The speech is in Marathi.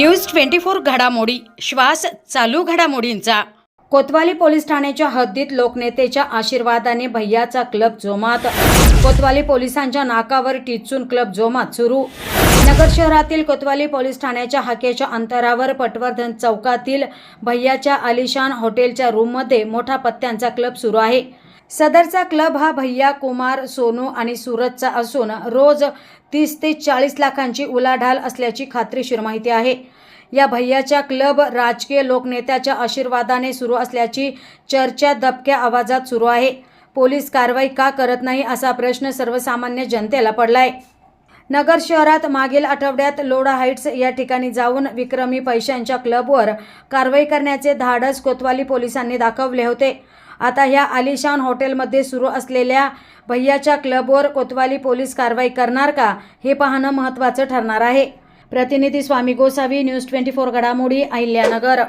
न्यूज ट्वेंटी फोर घडामोडी श्वास चालू घडामोडींचा. कोतवाली पोलीस ठाण्याच्या हद्दीत लोकनेतेच्या आशीर्वादाने भैयाचा क्लब जोमात. कोतवाली पोलिसांच्या नाकावर टिचून क्लब जोमात सुरू. नगर शहरातील कोतवाली पोलीस ठाण्याच्या हाकेच्या अंतरावर पटवर्धन चौकातील भैयाच्या आलिशान हॉटेलच्या रूममध्ये मोठा पत्त्यांचा क्लब सुरू आहे. सदरचा क्लब हा भैया कुमार सोनू आणि सूरजचा असून रोज तीस ते चाळीस लाखांची उलाढाल असल्याची खात्रीशीर माहिती आहे. या भैयाच्या क्लब राजकीय लोकनेत्याच्या आशीर्वादाने सुरू असल्याची चर्चा दबक्या आवाजात सुरू आहे. पोलीस कारवाई का करत नाही असा प्रश्न सर्वसामान्य जनतेला पडलाय. नगर शहरात मागील आठवड्यात लोडा हाईट्स या ठिकाणी जाऊन विक्रमी पैशांच्या क्लबवर कारवाई करण्याचे धाडस कोतवाली पोलिसांनी दाखवले होते. आता ह्या आलिशान हॉटेलमध्ये सुरू असलेल्या भैयाच्या क्लबवर कोतवाली पोलीस कारवाई करणार का हे पाहणं महत्त्वाचं ठरणार आहे. प्रतिनिधी Swami Gosavi news twenty four घडामोडी अहिल्यानगर.